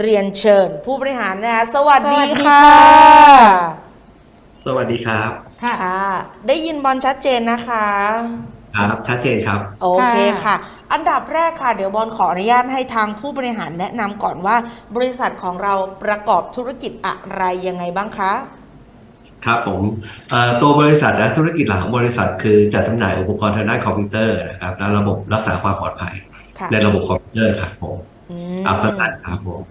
เรียนเชิญ ผู้บริหารนะคะสวัสดีสวัสดีค่ะค่ะ สวัสดีครับ ค่ะค่ะ ได้ยินบอลชัดเจนนะคะ ครับชัดเจนครับ โอเคค่ะค่ะ อันดับแรกค่ะ เดี๋ยวบอลขออนุญาตให้ทางผู้บริหารแนะนำก่อนว่า บริษัทของเราประกอบธุรกิจอะไรยังไงบ้างคะครับผมเอ่อตัวบริษัทและธุรกิจหลักของบริษัท คือจัดจำหน่ายอุปกรณ์ทางด้านคอมพิวเตอร์นะครับและระบบรักษาความปลอดภัยค่ะในระบบคอมพิวเตอร์ครับผม อืมอัพตันครับผม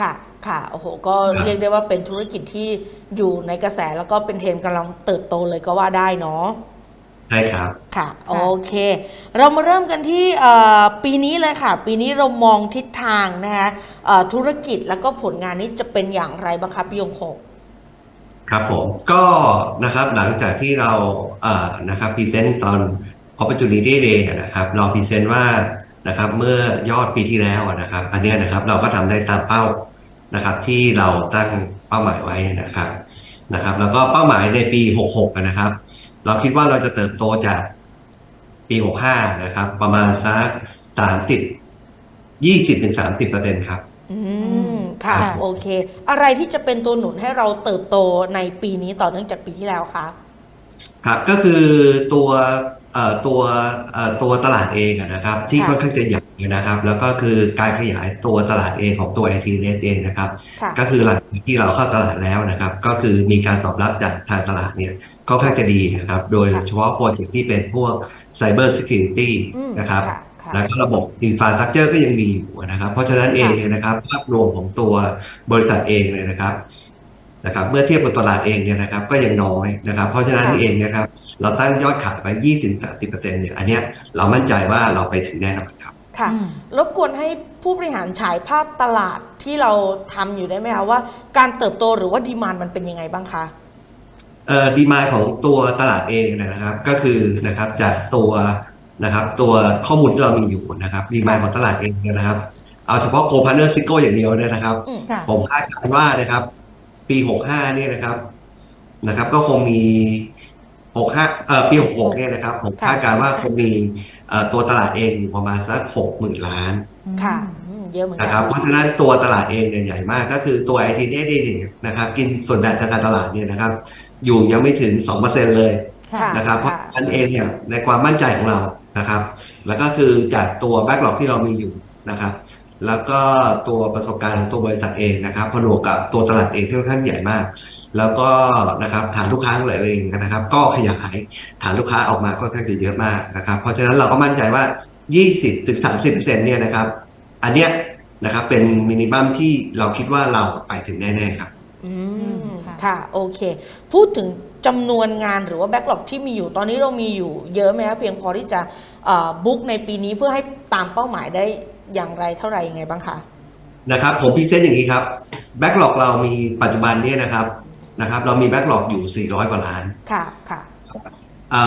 ค่ะ ค่ะ โอ้โห ก็ครับเรียกได้ว่าเป็นธุรกิจที่อยู่ในกระแสแล้วก็เป็นเทรนด์กำลังเติบโตเลยก็ว่าได้เนาะ ใช่ครับ ค่ะ โอเค เรามาเริ่มกันที่เอ่อปีนี้เลยค่ะ ปีนี้เรามองทิศทางนะคะเอ่อธุรกิจแล้วก็ผลงานนี้จะเป็นอย่างไรบ้างคะพี่ยงคงครับผม ก็นะครับหลังจากที่เราเอ่อนะครับพรีเซนต์ตอน opportunity day นะครับ เราพรีเซนต์ว่า นะครับ เมื่อยอดปีที่แล้วอะนะครับ อันเนี้ยนะครับเราก็ทำได้ตามเป้านะครับ ที่เราตั้งเป้าหมายไว้นะครับนะครับ แล้วก็เป้าหมายในปี 66อะนะครับ เราคิดว่าเราจะเติบโตจากปี 65 นะครับ ประมาณสัก30 20ถึง30เปอร์เซ็นต์ครับอืมค่ะค่ะ โอเค อะไรที่จะเป็นตัวหนุนให้เราเติบโตในปีนี้ต่อเนื่องจากปีที่แล้วคะครับก็คือตัวเอ่อ ตัวเอ่อตัวตลาดเองอะนะครับ ที่ค่ะค่อนข้างจะใหญ่นะครับ แล้วก็คือการขยายตัวตลาดเองของตัว IT Net เองนะครับค่ะก็คือหลังจากที่เราเข้าตลาดแล้วนะครับ ก็คือมีการตอบรับจากทางตลาดเนี่ยค่อนข้างจะดีนะครับ โดยค่ะเฉพาะโปรเจกต์ที่เป็นพวก Cyber Security อืมนะครับค่ะค่ะแล้วก็ระบบ Infrastructure ก็ยังมีอยู่นะครับ เพราะฉะนั้นเองเนี่ยนะครับภาพรวมของตัวบริษัทเองเลยนะครับนะครับ เมื่อเทียบกับตลาดเองเนี่ยนะครับ ก็ยังน้อยนะครับ เพราะฉะนั้นค่ะเองนะครับ เราตั้งยอดขายไป20-30%เนี่ยอันเนี้ยเรามั่นใจว่าเราไปถึงแน่นอนครับค่ะอืมรบกวนให้ผู้บริหารฉายภาพตลาดที่เราทำอยู่ได้ไหมคะว่าการเติบโตหรือว่าดีมานมันเป็นยังไงบ้างคะเอ่อดีมานของตัวตลาดเองนะครับ ก็คือนะครับจากตัวนะครับตัวข้อมูลที่เรามีอยู่นะครับดีมานของตลาดเองเนี่ยนะครับ เอาเฉพาะโคพาร์เนอร์ซิโก้อย่างเดียวเนี่ยนะครับอืมค่ะผมคาดการณ์ว่านะครับ ปีหกห้าเนี่ยนะครับนะครับ ก็คงมี หกห้าเอ่อปีหกหกเนี่ยนะครับผมค่ะคาดการณ์ว่าคงมีเอ่อตัวตลาดเองอยู่ประมาณสักหกหมื่นล้านค่ะอืมเยอะเหมือนกันะครับเพราะฉะนั้นตัวตลาดเองเนี่ยใหญ่มาก ก็คือตัวไอทีเนี่ยนะครับ กินส่วนแบ่งจากการตลาดเนี่ยนะครับ อยู่ยังไม่ถึงสองเปอร์เซ็นเลยค่ะนะครับ เพราะฉะนั้นเองเนี่ยในความมั่นใจของเรานะครับ แล้วก็คือจากตัวแบ็กหลอกที่เรามีอยู่นะครับ แล้วก็ตัวประสบการณ์ของตัวบริษัทเองนะครับผนวกกับตัวตลาดเองที่ค่อนข้างใหญ่มาก แล้วก็นะครับฐานลูกค้าของเราเองนะครับ ก็ขยายฐานลูกค้าออกมาค่อนข้างจะเยอะมากนะครับ เพราะฉะนั้นเราก็มั่นใจว่า 20ถึง30เปอร์เซ็นเนี่ยนะครับ อันเนี้ยนะครับเป็นมินิมัมที่เราคิดว่าเราไปถึงแน่ ๆ ครับ อืมค่ะค่ะโอเค พูดถึงจำนวนงานหรือว่าแบ็กหลอกที่มีอยู่ตอนนี้เรามีอยู่เยอะไหมคะเพียงพอที่จะบุ๊กในปีนี้เพื่อให้ตามเป้าหมายได้อย่างไรเท่าไหร่ยังไงบ้างคะนะครับ ผมพรีเซนต์อย่างนี้ครับแบ็กหลอกเรามีปัจจุบันเนี่ยนะครับ นะครับ เรามีแบ็กหลอกอยู่ 400 กว่าล้าน ค่ะ ค่ะเอ่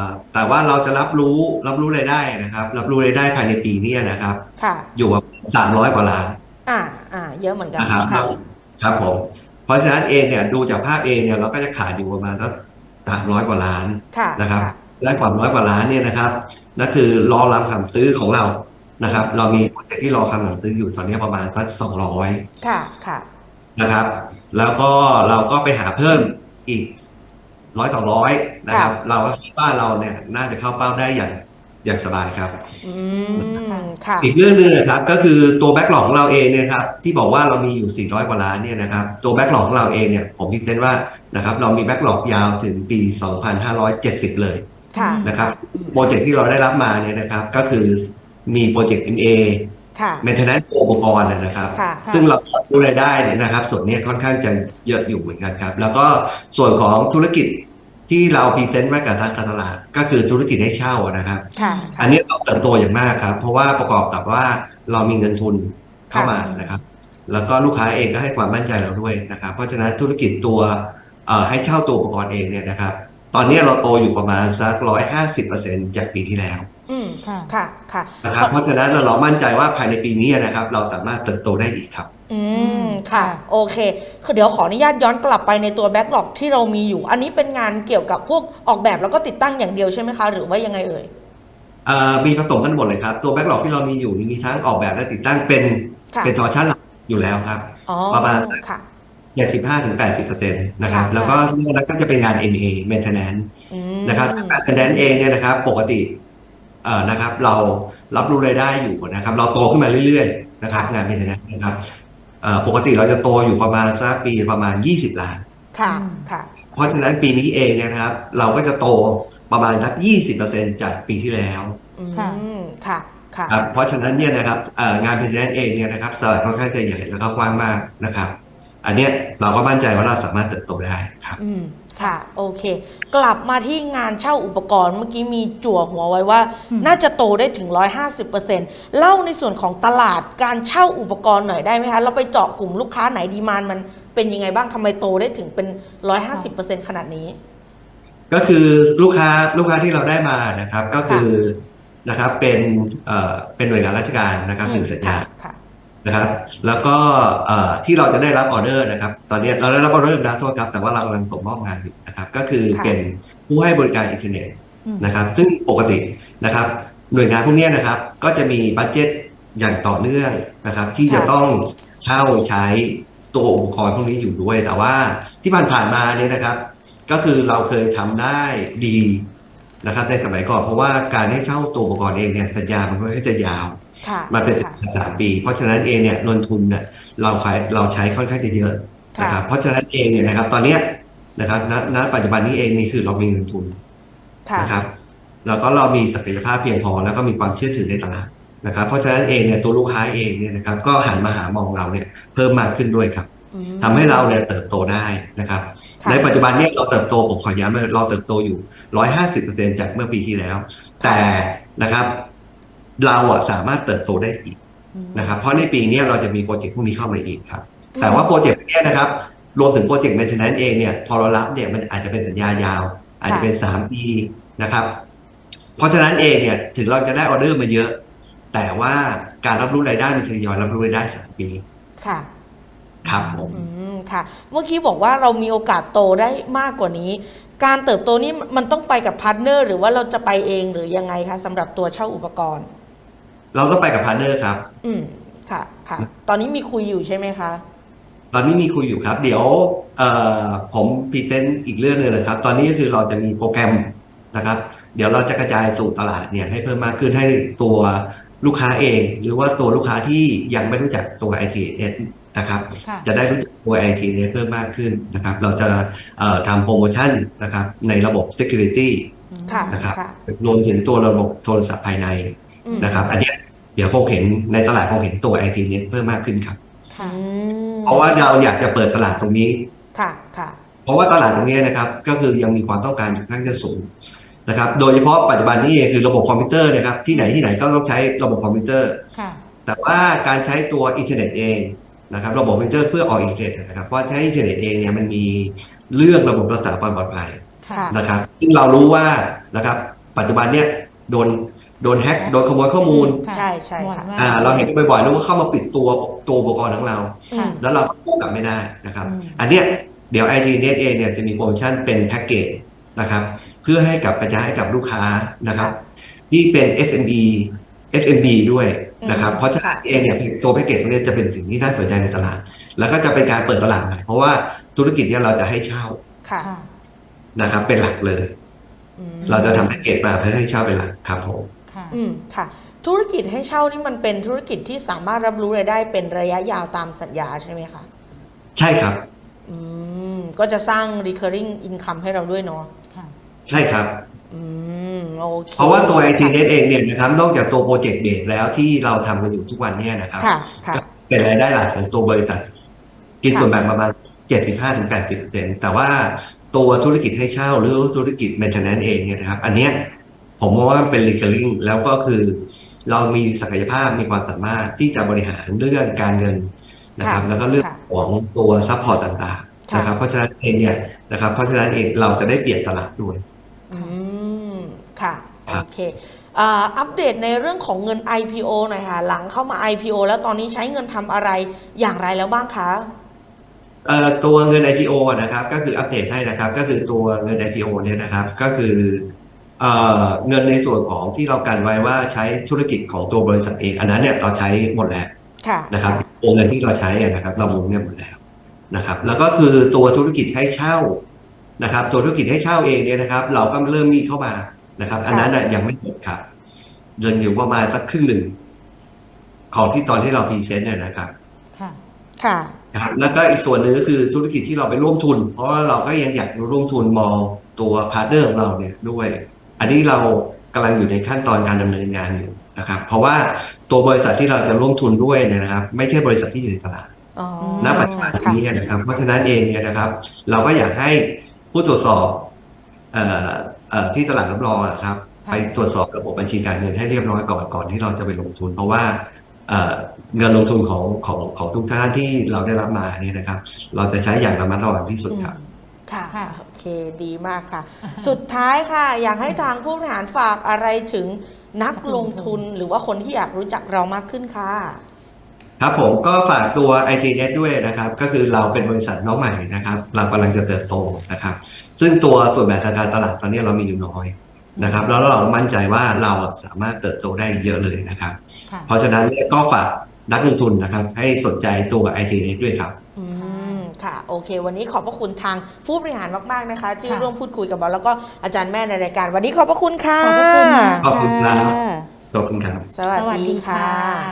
อแต่ว่าเราจะรับรู้รับรู้รายได้นะครับ รับรู้รายได้ภายในปีนี้นะครับ ค่ะ อยู่ว่า300กว่าล้าน อ่าอ่าเยอะเหมือนกันนะครับค่ะครับผม เพราะฉะนั้นเองเนี่ยดูจากภาพเองเนี่ยเราก็จะขาดอยู่ประมาณสัก300กว่าล้านค่ะนะครับค่ะและความร้อยกว่าล้านเนี่ยนะครับนั่นคือรอรับคำซื้อของเรานะครับ เรามีโปรเจกต์ที่รอคำสั่งซื้ออยู่ตอนนี้ประมาณสักสองร้อยค่ะค่ะ นะครับ แล้วก็เราก็ไปหาเพิ่มอีกร้อยสองร้อยนะครับค่ะเราก็คิดว่าเราเนี่ยน่าจะเข้าเป้าได้อย่างอย่างสบายครับอืมค่ะอีกเรื่องหนึงนะครับ ก็คือตัวแบ็กหลอกของเราเองเนี่ยครับ ที่บอกว่าเรามีอยู่ 400 กว่าล้านเนี่ยนะครับ ตัวแบ็กหลอกของเราเองเนี่ยผมพิเศษว่านะครับ เรามีแบ็กหลอกยาวถึงปี 2570 เลยค่ะนะครับ โปรเจกต์ที่เราได้รับมาเนี่ยนะครับ ก็คือมีโปรเจกต์ MA ค่ะ Maintenance อุปกรณ์นะครับค่ะ ซึ่งเราดูรายได้เนี่ยนะครับ ส่วนนี้ค่อนข้างจะเยอะอยู่เหมือนกันครับ แล้วก็ส่วนของธุรกิจที่เราพรีเซนต์ไว้กับทางการตลาด ก็คือธุรกิจให้เช่านะครับ ค่ะ อันนี้เราเติบโตอย่างมากครับ เพราะว่าประกอบกับว่าเรามีเงินทุนเข้ามานะครับ แล้วก็ลูกค้าเองก็ให้ความมั่นใจเราด้วยนะครับ เพราะฉะนั้นธุรกิจตัวเอ่อให้เช่าตัวอุปกรณ์เองเนี่ยนะครับ ตอนนี้เราโตอยู่ประมาณสักร้อยห้าสิบเปอร์เซ็นจากปีที่แล้วอืม ค่ะค่ะค่ะนะครับเพราะฉะนั้นเรามั่นใจว่าภายในปีนี้นะครับ เราสามารถเติบโตได้อีกครับ อืมค่ะ โอเคคือเดี๋ยวขออนุญาตย้อนกลับไปในตัวแบ็กหลอกที่เรามีอยู่ อันนี้เป็นงานเกี่ยวกับพวกออกแบบแล้วก็ติดตั้งอย่างเดียวใช่ไหมคะ หรือว่ายังไงเอ่ยเอ่อมีผสมกันหมดเลยครับ ตัวแบ็กหลอกที่เรามีอยู่นี่มีทั้งออกแบบและติดตั้งเป็นค่ะเป็นทอร์ชั่นหลักอยู่แล้วครับอ๋อประมาณค่ะ75ถึง80เปอร์เซ็นต์นะครับค่ะแล้วก็นอกนั้นก็จะเป็นงาน NA maintenance อืมนะครับซึ่ง maintenance เองเนี่ยนะครับ ปกติเอ่อ นะครับ เรารับรู้รายได้อยู่นะครับ เราโตขึ้นมาเรื่อยๆนะครับ งาน maintenance นะครับเอ่อปกติเราจะโตอยู่ประมาณสักปีประมาณ 20 ล้าน ค่ะ ค่ะ เพราะฉะนั้นปีนี้เองเนยนะครับ เราก็จะโตประมาณสัก20%จากปีที่แล้วอืมค่ะค่ะ ค่ะครับเพราะฉะนั้นเนี่ยนะครับเอ่องานเพนแนนเองเนี่ยนะครับสลายค่อนข้างจะใหญ่แล้วก็กว้างมากนะครับ อันเนี้ยเราก็มั่นใจว่าเราสามารถเติบโตได้ครับอืม ค่ะโอเค กลับมาที่งานเช่าอุปกรณ์เมื่อกี้มีจั่วหัวไว้ว่าอืมน่าจะโตได้ถึง 150%เล่าในส่วนของตลาดการเช่าอุปกรณ์หน่อยได้ไหมคะเราไปเจาะกลุ่มลูกค้าไหนดีมานมันเป็นยังไงบ้างทำไมโตได้ถึงเป็น 150%ขนาดนี้ ก็คือลูกค้าลูกค้าที่เราได้มานะครับ ก็คือนะครับเป็นเอ่อเป็นหน่วยงานราชการนะครับหนึ่งสัญญาค่ะค่ะ นะครับแล้วก็เอ่อที่เราจะได้รับออเดอร์นะครับ ตอนนี้เราได้รับออเดอร์นะโทษครับแต่ว่าเรากำลังส่งมอบงานอยู่นะครับ ก็คือค่ะเป็นผู้ให้บริการอินเทอร์เน็ตอืมนะครับ ซึ่งปกตินะครับ หน่วยงานพวกเนี้ยนะครับ ก็จะมีบัตเจ็ตอย่างต่อเนื่องนะครับ ที่จะค่ะต้องเช่าใช้ตัวอุปกรณ์พวกนี้อยู่ด้วย แต่ว่าที่ผ่านๆมาเนี่ยนะครับ ก็คือเราเคยทำได้ดีนะครับในสมัยก่อนเพราะว่าการให้เช่าตัวอุปกรณ์เองเนี่ยสัญญามันก็จะยาวค่ะ มันเป็นค่ะสามปี เพราะฉะนั้นเองเนี่ยลงทุนเนี่ยเราขายเราใช้ค่อนข้างจะเยอะนะครับเพราะฉะนั้นเองเนี่ยนะครับ ตอนเนี้ยนะครับณณปัจจุบันนี้เองนี่คือเรามีเงินทุนค่ะนะครับแล้วก็เรามีศักยภาพเพียงพอแล้วก็มีความเชื่อถือในตลาดนะครับ เพราะฉะนั้นเองเนี่ยตัวลูกค้าเองเนี่ยนะครับ ก็หันมาหามองเราเนี่ยเพิ่มมากขึ้นด้วยครับอืมทำให้เราเนี่ยเติบโตได้นะครับค่ะในปัจจุบันเนี่ยเราเติบโตผมขอย้ำเลยเราเติบโตอยู่ร้อยห้าสิบเปอร์เซ็นจากเมื่อปีที่แล้ว แต่นะครับ เราอะสามารถเติบโตได้อีกนะครับเพราะในปีเนี้ยเราจะมีโปรเจกต์พวกนี้เข้ามาอีกครับ แต่ว่าโปรเจกต์เนี้ยนะครับ รวมถึงโปรเจกต์ maintenance เองเนี่ยพอเรารับเนี่ยมันอาจจะเป็นสัญญายาว อาจจะเป็นสามปีนะครับ เพราะฉะนั้นเองเนี่ยถึงเราจะได้ออเดอร์มาเยอะ แต่ว่าการรับรู้รายได้มันทยอยรับรู้รายได้สามปีค่ะครับผมอืมค่ะ เมื่อกี้บอกว่าเรามีโอกาสโตได้มากกว่านี้ การเติบโตนี้มันต้องไปกับพาร์ทเนอร์หรือว่าเราจะไปเองหรือยังไงคะสำหรับตัวเช่าอุปกรณ์ เราต้องไปกับพาร์ทเนอร์ครับ อืมค่ะค่ะ ตอนนี้มีคุยอยู่ใช่ไหมคะ ตอนนี้มีคุยอยู่ครับ เดี๋ยวเอ่อผมพรีเซนต์อีกเรื่องหนึงนะครับ ตอนนี้ก็คือเราจะมีโปรแกรมนะครับ เดี๋ยวเราจะกระจายสู่ตลาดเนี่ยให้เพิ่มมากขึ้นให้ตัวลูกค้าเอง หรือว่าตัวลูกค้าที่ยังไม่รู้จักตัว ITS นะครับ ค่ะ จะได้รู้จักตัว ITS เพิ่มมากขึ้นนะครับ เราจะเอ่อทำโปรโมชั่นนะครับในระบบ Security ค่ะ นะครับค่ะรวมถึงตัวระบบโทรศัพท์ภายในอืม นะครับ อันเนี้ยเดี๋ยวคงเห็นในตลาดคงเห็นตัว ITS เพิ่มมากขึ้นครับค่ะอืมเพราะว่าเราอยากจะเปิดตลาดตรงนี้ค่ะค่ะ เพราะว่าตลาดตรงนี้นะครับ ก็คือยังมีความต้องการอยู่ค่อนข้างจะสูงนะครับ โดยเฉพาะปัจจุบันนี้เองคือระบบคอมพิวเตอร์นะครับ ที่ไหนที่ไหนก็ต้องใช้ระบบคอมพิวเตอร์ค่ะแต่ว่าการใช้ตัวอินเทอร์เน็ตเองนะครับ ระบบคอมพิวเตอร์เพื่อออกอินเทอร์เน็ตนะครับเพราะใช้อินเทอร์เน็ตเองเนี่ยมันมีเรื่องระบบรักษาความปลอดภัยค่ะนะครับ ซึ่งเรารู้ว่านะครับ ปัจจุบันเนี่ยโดน โดนแฮ็กโดนขโมยข้อมูลค่ะใช่ใช่ค่ะบ่อยมก อ่าเราเห็นกันบ่อยๆแล้วว่าเข้ามาปิดตัวตัวอุปกรณ์ของเราอืมแล้วเราก็กู้กลับไม่ได้นะครับ อืม อันเนี้ยเดี๋ยว IT Net เองเนี่ยจะมีโปรโมชั่นเป็นแพ็กเกจนะครับ เพื่อให้กับกระจายให้กับลูกค้านะครับที่เป็น SME SMB ด้วยนะครับอืมเพราะฉะนั้นเองเนี่ยตัวแพ็กเกจตรงนี้จะเป็นสิ่งที่น่าสนใจในตลาด แล้วก็จะเป็นการเปิดตลาดใหม่เพราะว่าธุรกิจเนี่ยเราจะให้เช่าค่ะค่ะ นะครับ เป็นหลักเลย อืมเราจะทำแพ็กเกจมาเพื่อให้เช่าเป็นหลักครับผมค่ะ อืมค่ะ ธุรกิจให้เช่านี่มันเป็นธุรกิจที่สามารถรับรู้รายได้เป็นระยะยาวตามสัญญาใช่ไหมคะใช่ครับ อืมก็จะสร้าง recurring income ให้เราด้วยเนาะค่ะใช่ครับอืมโอเคเพราะว่าตัว IT ค่ะ Net เองเนี่ยนะครับนอกจากตัวโปรเจกต์เบสแล้วที่เราทำกันอยู่ทุกวันเนี่ยนะครับค่ะค่ะเป็นรายได้หลักของตัวบริษัท กินค่ะส่วนแบ่งประมาณ 75ถึง80เปอร์เซ็นแต่ว่าตัวธุรกิจให้เช่าหรือธุรกิจ maintenance เองเนี่ยนะครับ อันเนี้ย ผมมองว่าเป็น recurring แล้วก็คือ เรามีศักยภาพมีความสามารถที่จะบริหารเรื่องการเงินนะครับค่ะแล้วก็เรื่องค่ะของตัวซัพพอร์ตต่างๆค่ะนะครับ เพราะฉะนั้นเองเนี่ยนะครับ เพราะฉะนั้นเองเราจะได้เปลี่ยนตลาดด้วยอืมค่ะครัโอบเคอ่าอัปเดตในเรื่องของเงิน IPO หน่อยค่ะหลังเข้ามา IPO แล้วตอนนี้ใช้เงินทำอะไรอย่างไรแล้วบ้างคะเอ่อตัวเงิน IPO อะนะครับ ก็คืออัปเดตให้นะครับ ก็คือตัวเงิน IPO เนี่ยนะครับ ก็คือ เอ่อเงินในส่วนของที่เรากันไว้ว่าใช้ธุรกิจของตัวบริษัทเอง อันนั้นเนี่ยเราใช้หมดแล้วค่ะนะครับค่ะวงเงินที่เราใช้อะนะครับ เราวงเงินหมดแล้วนะครับ แล้วก็คือตัวธุรกิจให้เช่านะครับ ตัวธุรกิจให้เช่าเองเนี่ยนะครับ เราก็เริ่มมีเข้ามานะครับ อันนั้นน่ะยังไม่หมดครับเดินอยู่ประมาณสักครึ่งหนึ่งของที่ตอนที่เราพรีเซนต์เนี่ยนะครับ ค่ะ ค่ะนะครับแล้วก็อีกส่วนหนึ่งก็คือธุรกิจที่เราไปร่วมทุน เพราะว่าเราก็ยังอยากร่วมทุนมองตัวพาร์ทเนอร์ของเราเนี่ยด้วย อันนี้เรากำลังอยู่ในขั้นตอนการดำเนินงานอยู่นะครับ เพราะว่าตัวบริษัทที่เราจะร่วมทุนด้วยเนี่ยนะครับ ไม่ใช่บริษัทที่อยู่ในตลาดอ๋อณปัจจุบันค่ะนี้นะครับ เพราะฉะนั้นเองเนี่ยนะครับ เราก็อยากให้ผู้ตรวจสอบเอ่อเอ่อที่ตลาดรับรองอะครับค่ะไปตรวจสอบระบบบัญชีการเงินให้เรียบร้อยก่อนก่อนที่เราจะไปลงทุน เพราะว่าเอ่อเงินลงทุนของของของทุกท่านที่เราได้รับมาเนี่ยนะครับ เราจะใช้อย่างระมัดระวังที่สุดครับ ค่ะค่ะโอ เคดีมากค่ะ สุดท้ายค่ะ อยากให้ทางผู้บริหารฝากอะไรถึงนักลงทุนหรือว่าคนที่อยากรู้จักเรามากขึ้นค่ะ ครับผมก็ฝากตัว ITNet ด้วยนะครับ ก็คือเราเป็นบริษัทน้องใหม่นะครับ เรากำลังจะเติบโตนะครับ ซึ่งตัวส่วนแบ่งทางการตลาดตอนนี้เรามีอยู่น้อยนะครับ แล้วเรามั่นใจว่าเราสามารถเติบโตได้เยอะเลยนะครับค่ะเพราะฉะนั้นเนี่ยก็ฝากนักลงทุนนะครับ ให้สนใจตัว ITNet ด้วยครับอืม ค่ะ โอเค วันนี้ขอบพระคุณทางผู้บริหารมาก ๆ นะคะ ที่ค่ะ ร่วมพูดคุยกับเราแล้วก็อาจารย์แม่ในรายการ วันนี้ขอบพระคุณค่ะ ขอบพระคุณมากขอบคุณครับค่ะขอบคุณครับ สวัสสวัสดีดีค่ะค่ะ